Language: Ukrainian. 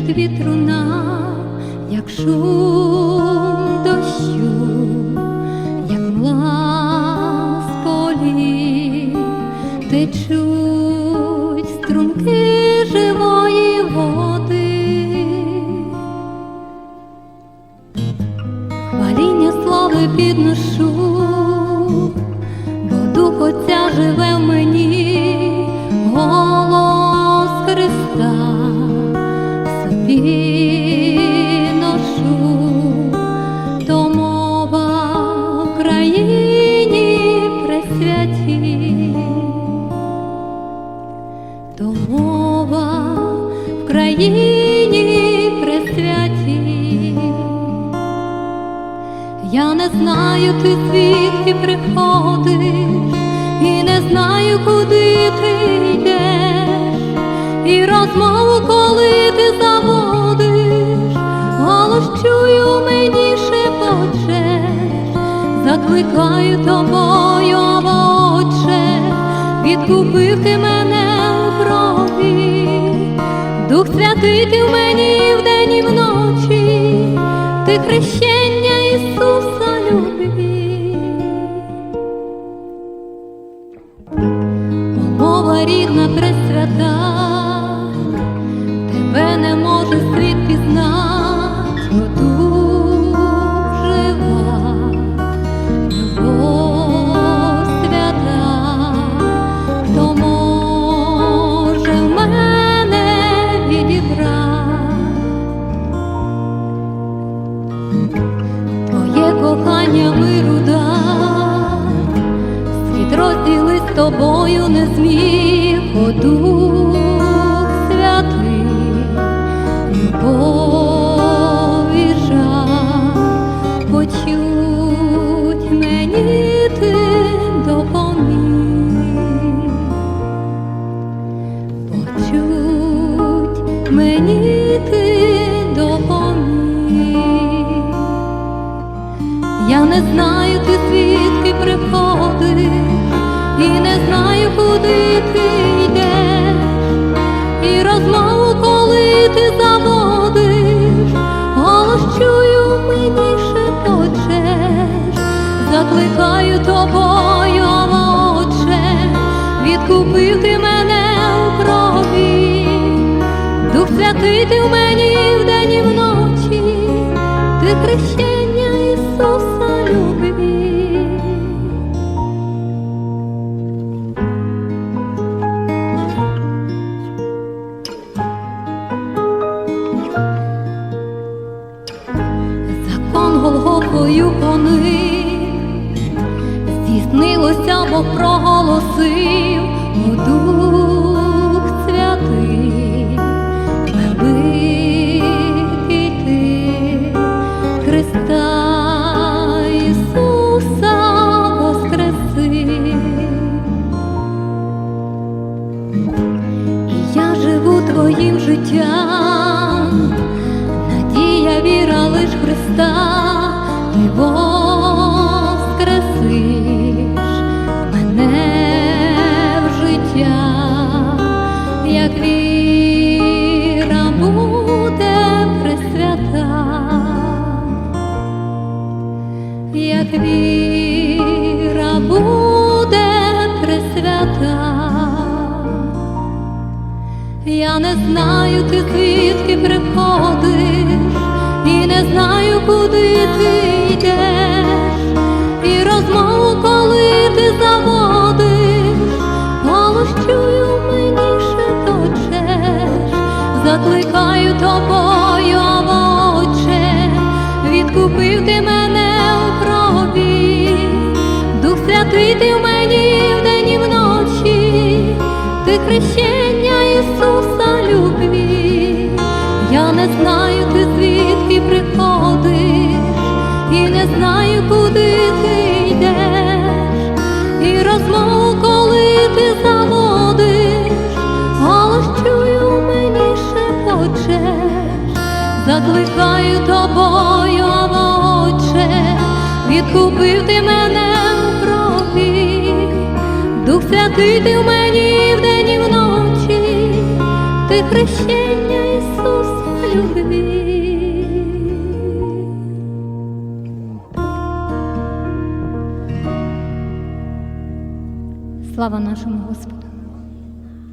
вітру нам, як шум дощу, як мла з полів, течуть струмки живої води. Хваління слави підношу, бо дух Отця живе в мені, країні присвятій. Я не знаю, ти звідки приходиш, і не знаю, куди ти йдеш, і розмову, коли ти заводиш, відкупив ти мене у крові, Дух Святий ти в мені вдень і вночі, ти хрещення любов і почуть мені ти допоміг. Почуть мені ти допоміг. Я не знаю, ти звідки приходиш, і не знаю, куди ти йдеш, і розмову, коли ти Святий ти в мені вдень і вночі, ти хрещення Ісуса любив. Закон Голгофою поник, здійснилося, Бог проголосив, лиш Христа, ти воскресиш мене в життя, як віра буде пресвята, як віра буде пресвята. Я не знаю, ти звідки приходиш, закликаю тобою, Отче, відкупив ти мене у крові, Дух Святий ти в мені вдень і вночі, ти хрещення Ісуса любві. Я не знаю, ти звідки приходиш, і не знаю, куди ти закликаю тобою, Отче, відкупив ти мене у крові, Дух Святий ти в мені вдень і вночі, ти хрещення Ісуса любві. Слава нашому Господу!